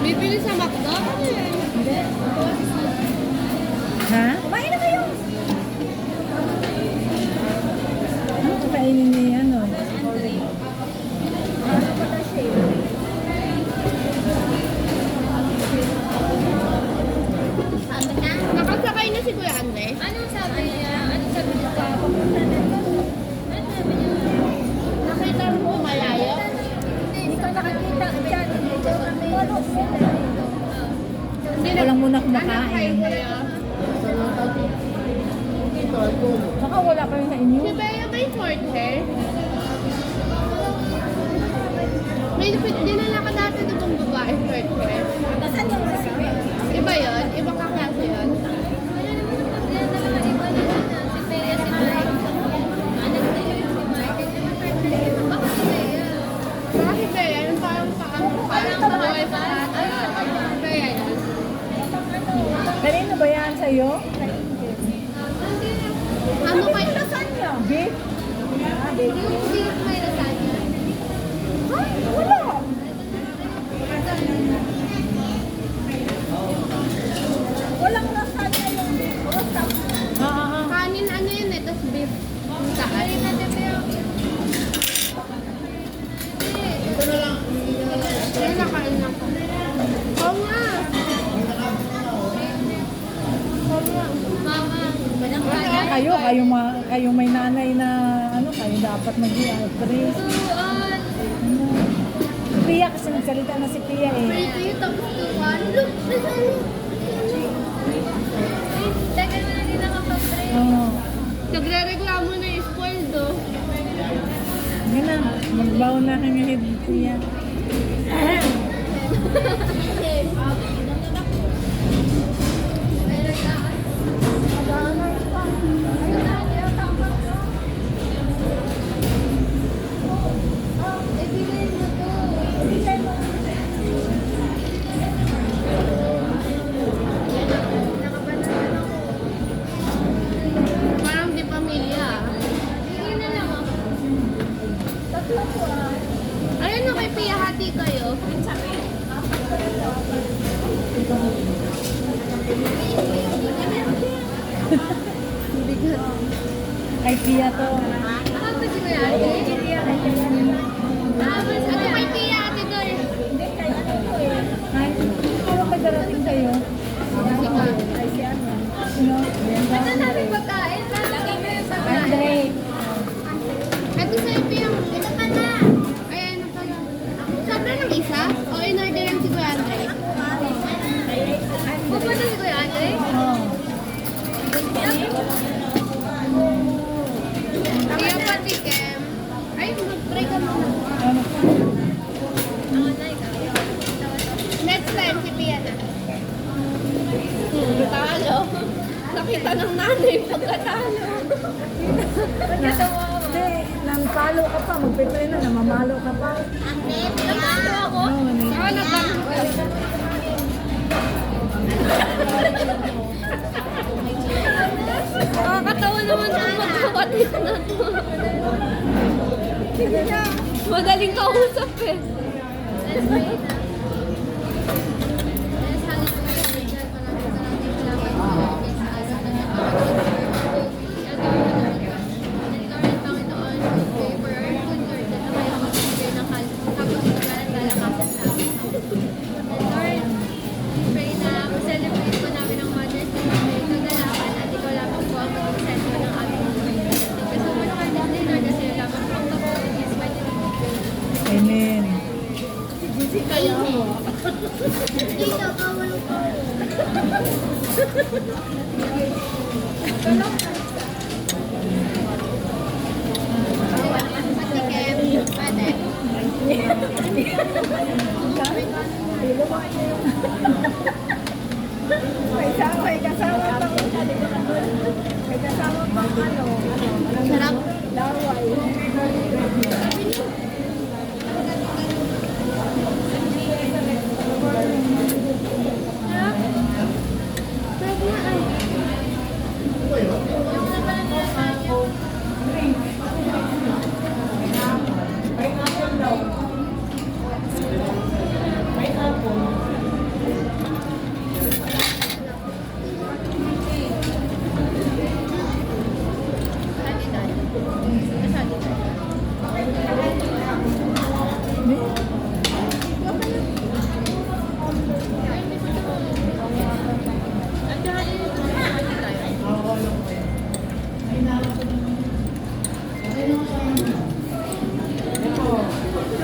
Bibili sa McDo? Ha? Kumain na kayo! Ano kakainin niya yan, no? Nakasakay na si Kuya Andre? Anong sabi niya? Anong sabi niya? Hindi Walang muna kumakain. Baka wala kayo sa inyo. Si Bea may short hair. May dinala ka dati na itong babae short hair. Nasaan yung? Iba yun? Kanino ba yan sa'yo? Ano kayo? Beef? Hindi may lasagna. Wala. Kayo may nanay na ano, kayo dapat mag-i-address. Tuan. Ano? Pia kasi nagsalita na si Pia eh. Yung tapos. Look, nasaan yun? Tagal na din nakapag-try. Oo. Nagre-reklamo na yung spoiled oh. Na, magbaw na kami kay Pia. hati kayo. Pia to. Ano si Kuya Ate? Tapos ano kay Pia, ate Dor? Ay, ano ba darating sa'yo? Ay, si ano? Sino? Ano namin pagkain? Lagay mo yung pagkain. Andre. Ito sa'yo, Pia. Ito ka na. Ay, ano pala. Sobra ng isa? O in-order lang si Kuya Andre? Pupunta si Kuya Ate? Oo. Kaya pati Kem. Ay, mag-break ka muna. Ano? Ako na, ikaw. Next time, si Pia na. Hmm, talo. Nakita ng nanay pagkatalo. Natawa ako. Hindi, nampalo ka pa. Magpipre na, namamalo ka pa. Namalo ako? Oo, ano? Ako nagdang. Nakakatawa naman ang magkakatid na to. Madaling kausap eh. Let's wait May kasama, may kasama pa. May kasama pa ano. Sarap. Laway. Sarap na ay.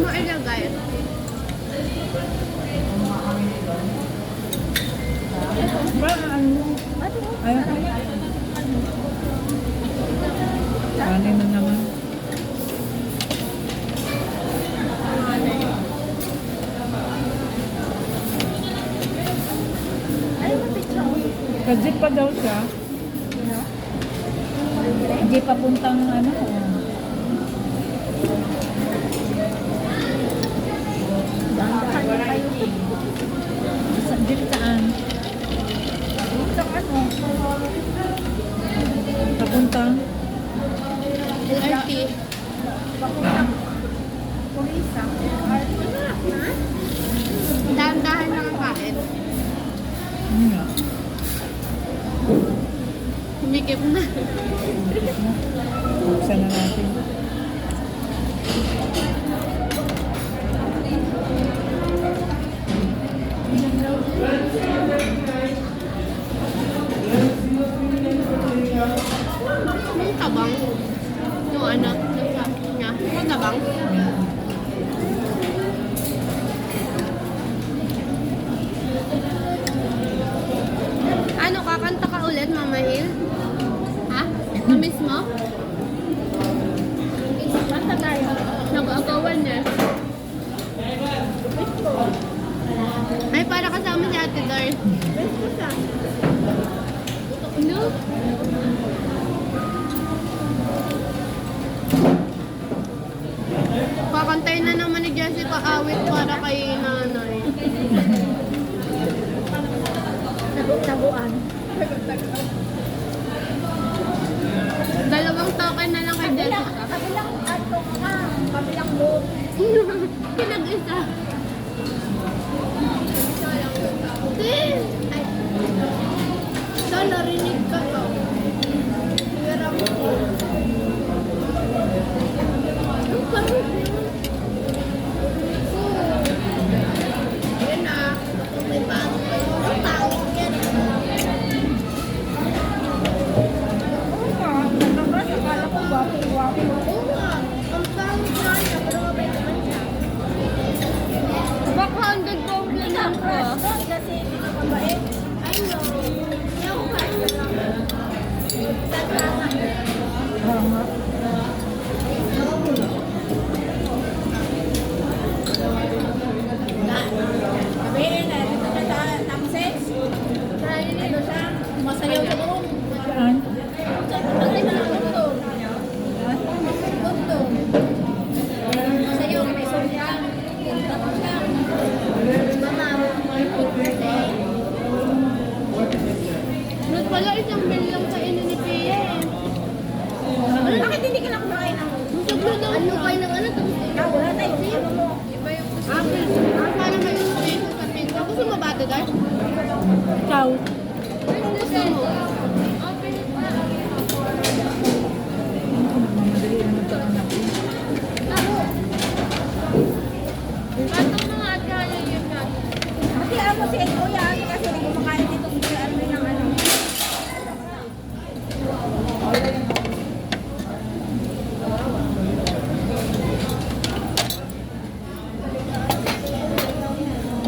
mo ilagay? Ba, ano? Ayun. Kanin na naman. Kajip pa daw siya. Hindi pa puntang ano. Sa jeep saan? Sa ano? Papuntang? LRT. Pulisa. Dahan-dahan lang ang kain. Ano Humikip na. Buksan na natin. Yung tabang. Yung ano, yung sabi niya. Yung tabang. Ano, kakanta ka ulit, Mama Hil? Ha? Namiss mo? Kanta tayo. Nag-agawan niya. Ay, para kasama si Ate Dar. No? Kakantay na naman ni Jessica awit para kay nanay.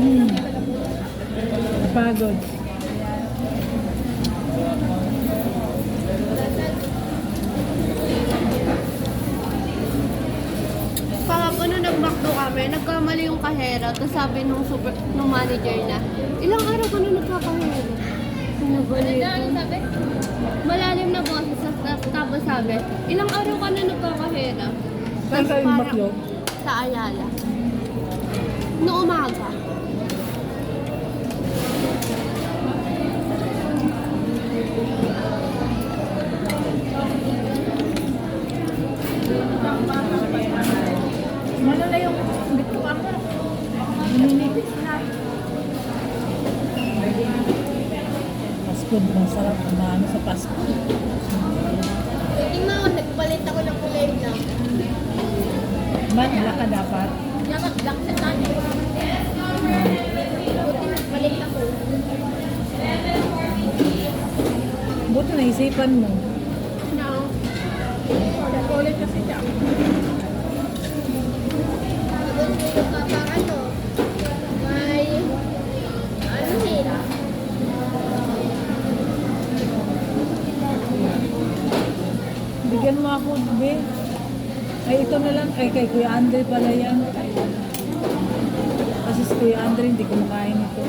Hmm. Pagod. Kahapon nung nag-McDo kami, nagkamali yung kahera. Tapos sabi nung, super, nung manager na, ilang araw ka na nagkakahera? Ano sabi? Malalim na boses. Tapos sabi, ilang araw ka na nagkakahera? Saan kayo baklo? Sa Ayala. Noong umaga. Food, masarap. Maano sa fast food. Tingnan mo, nagpalit ako ng kulay lang. Ba't wala ka dapat? Dapat lang sa tani. Buti nagpalit ako. Buti naisipan mo. mga food be. Ay, ito na lang. Ay, kay Kuya Andre pala yan. Kasi si Kuya Andre, hindi kumakain ito.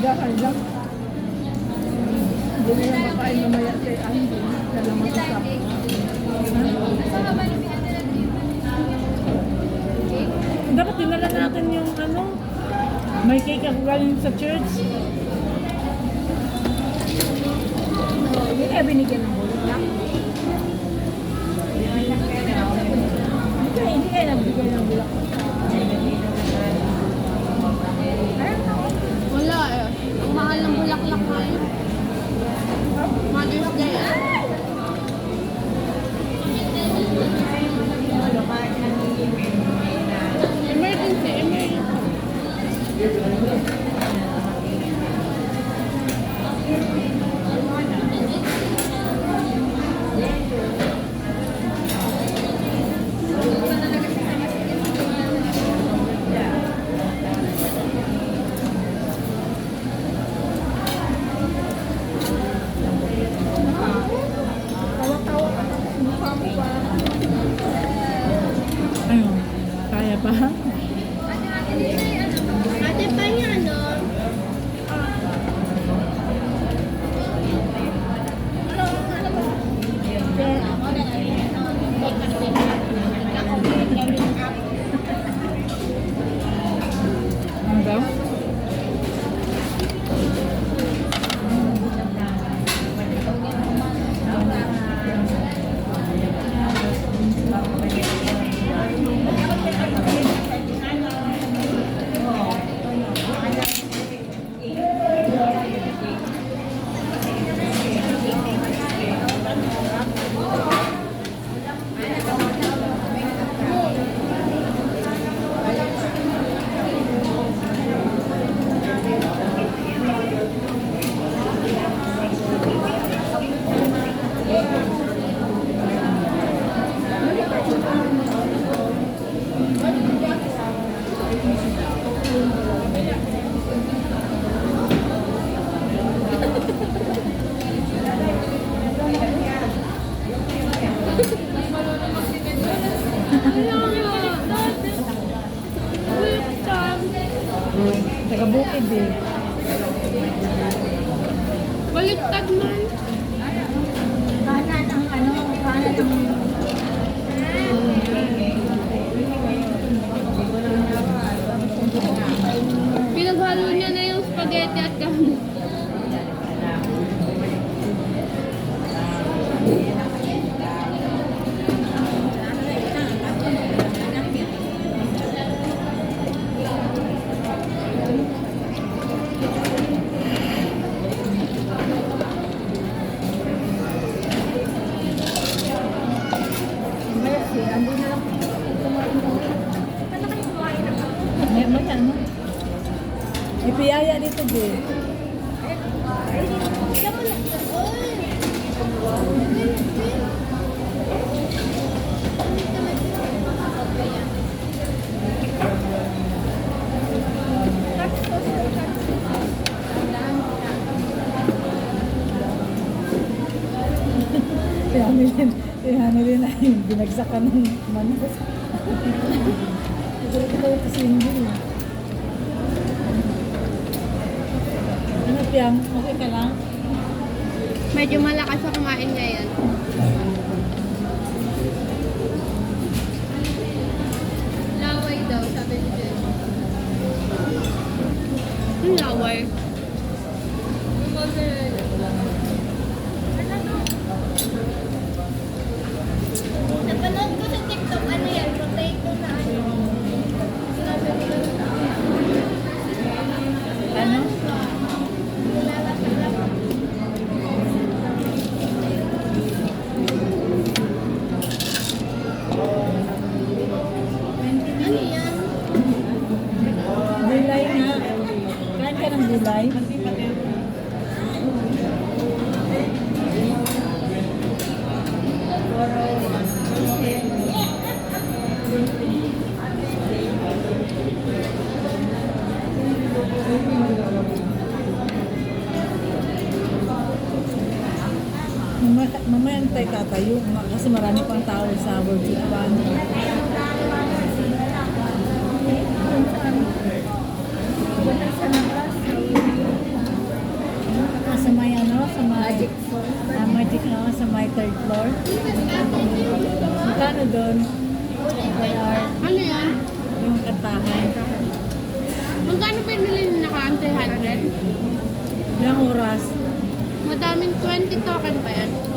Handa, handa. Hindi nila makain mamaya kay Andy. Dala masasap. Dapat dinala natin yung ano, may cake ako galing sa church. Hindi kaya binigyan ng bulong lang. Hindi kaya, nagbigay ng bulak. Wala eh. Ang mahal ng bulaklak ngayon. Mother's Day. ah. Na yung spaghetti at kanin. Mercy. Andi na lang. Kumain mo. Ano kayo kumain na? May, may ano? May piyaya dito, Jay. Kaya nilin, kaya nilin na yung binagsakan ng manos. Ito ito kasi hindi. Ano, Piang? Okay ka lang? Medyo malakas siya kumain ngayon. Laway daw, sabi ni Jen. Laway. Mamaya, na tayo tatayo kasi marami pang tao sa World Pan. Ah, sa may ano, sa may Magic Ah, Magic no, sa may third floor. Magkano doon? Ano yan? yung kantahan. Magkano pinili nyo naka 300? Ilang oras? Madaming 20 token pa yan.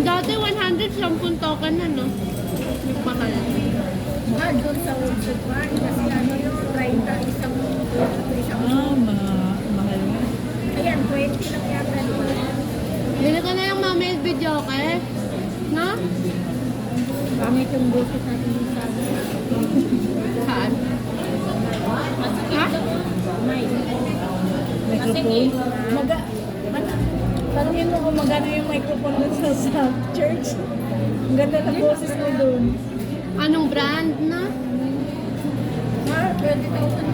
Dati 100, 10 token na, no? Yung mahal. Mahal doon sa Woodford Park kasi ano yung 30 isang isang Ah, mga mahal nga. Ayan, 20 lang yata. Bili ko na yung mamay video, okay? No? Pangit yung bukit natin sa Saan? Ha? Microphone. Maga, ano, tanungin mo kung magkano yung microphone dun sa, sa church. Ang ganda ng boses mo dun. Anong brand na? Ha? 20,000.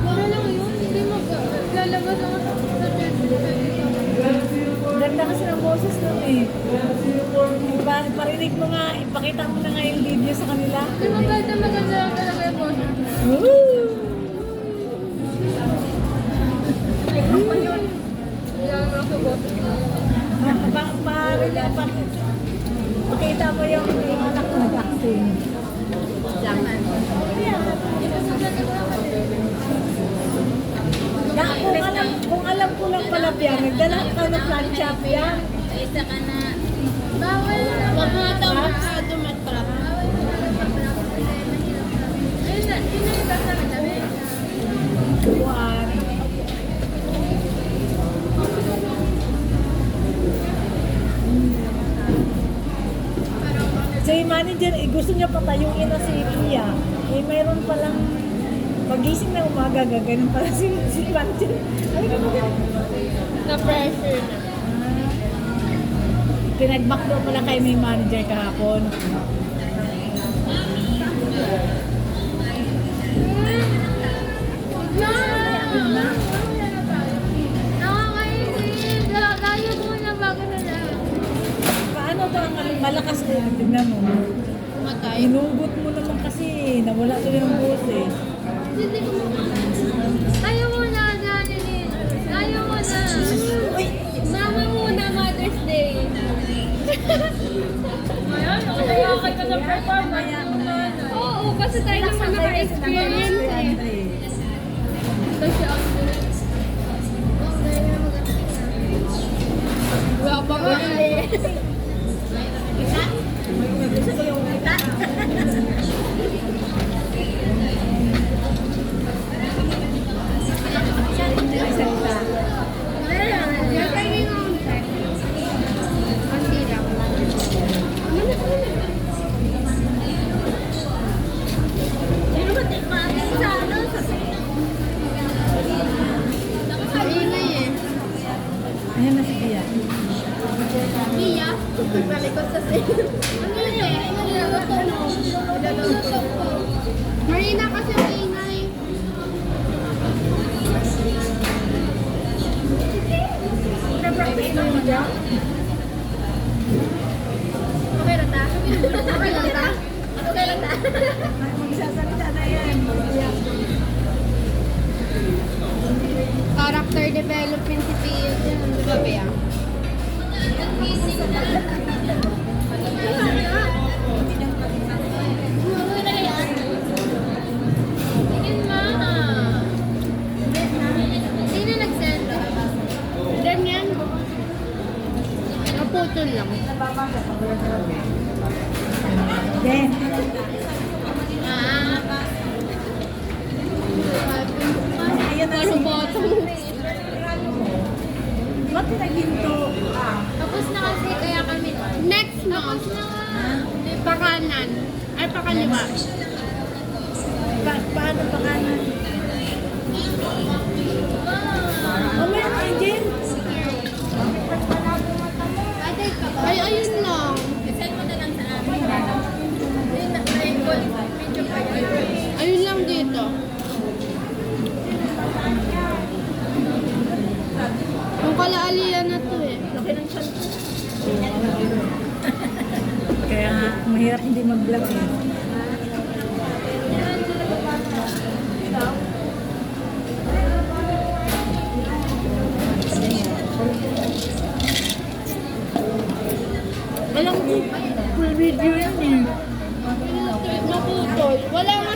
Mura lang yun. Hindi mag-lalabas ako sa Ang ganda kasi ng boses nun eh. Ipa, parinig mo nga, ipakita mo na nga yung video sa kanila. Hindi maganda maganda lang talaga yung boses. Woo! Hindi ako sa boses. Pa- pa- parinig, pa- pakita mo yung, anak ko nag-acting. Na, kung alam, kung alam ko lang pala Pia, nagdala ka ng plancha Pia. Bawal na. Huwag mga tao masyado matrap. Ayun na. Yun na yung basta na dami. Buwan. Manager, eh, gusto niya patayuin na si Pia. Eh, mayroon palang pagising na umaga, gaganon pala si, si manager. Ba? Na-pressure na. Pinag-backdoor pala kay may manager kahapon. Malakas na yun? Tignan mo. Matay. Inugot mo naman kasi, nawala tuloy ang boses. Hindi ko Ayaw mo na, Janine. Ayaw mo na. Mama muna, Mother's Day. Ayan, kaya kayo ka ng performance. Oo, kasi tayo naman naka-experience eh. Kasi ako. Wala pa nga eh. Ingay